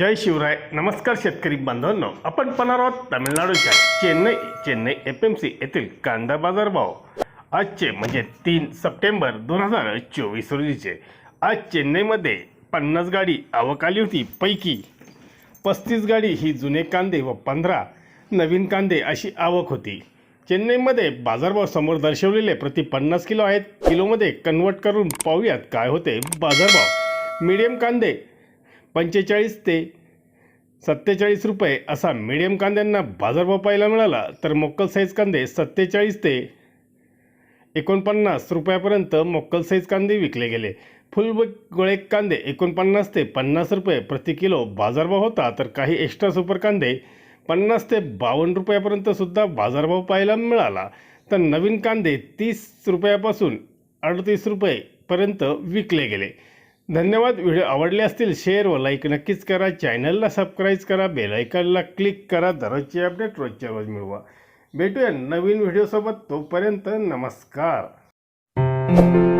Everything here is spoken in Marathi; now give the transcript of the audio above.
जय शिवराय नमस्कार शेतकरी बांधवांनो. आपण पाहणार आहोत तामिळनाडूच्या Chennai Chennai F M C येथील कांदा बाजारभाव. आजचे म्हणजे तीन सप्टेंबर दोन हजार चोवीस रोजीचे. आज चेन्नईमध्ये पन्नास गाडी आवक आली होती पैकी. पस्तीस गाडी ही जुने कांदे व पंधरा नवीन कांदे अशी आवक होती. चेन्नईमध्ये बाजारभाव समोर दर्शवलेले प्रति पन्नास किलो आहेत. किलोमध्ये कन्वर्ट करून पाहूयात काय होते बाजारभाव. मीडियम कांदे पंचेचाळीस ते सत्तेचाळीस रुपये असा मीडियम कांद्यांना बाजारभाव पाहायला मिळाला तर मोक्कल साईज कांदे सत्तेचाळीस ते एकोणपन्नास रुपयापर्यंत मोक्कल साईज कांदे विकले गेले. फुल गोळे कांदे एकोणपन्नास ते पन्नास रुपये प्रति किलो बाजारभाव होता तर काही एक्स्ट्रा सुपर कांदे पन्नास ते बावन्न रुपयापर्यंत सुद्धा बाजारभाव पाहायला मिळाला. तर नवीन कांदे तीस रुपयापासून अडतीस रुपयेपर्यंत विकले गेले. धन्यवाद. व्हिडिओ आवडले असतील शेअर व लाईक नक्कीच करा. चॅनलला सबस्क्राईब करा. बेलायकनला क्लिक करा. दररोजचे अपडेट रोजच्या रोज मिळवा. भेटूया नवीन व्हिडिओसोबत तोपर्यंत नमस्कार. thank you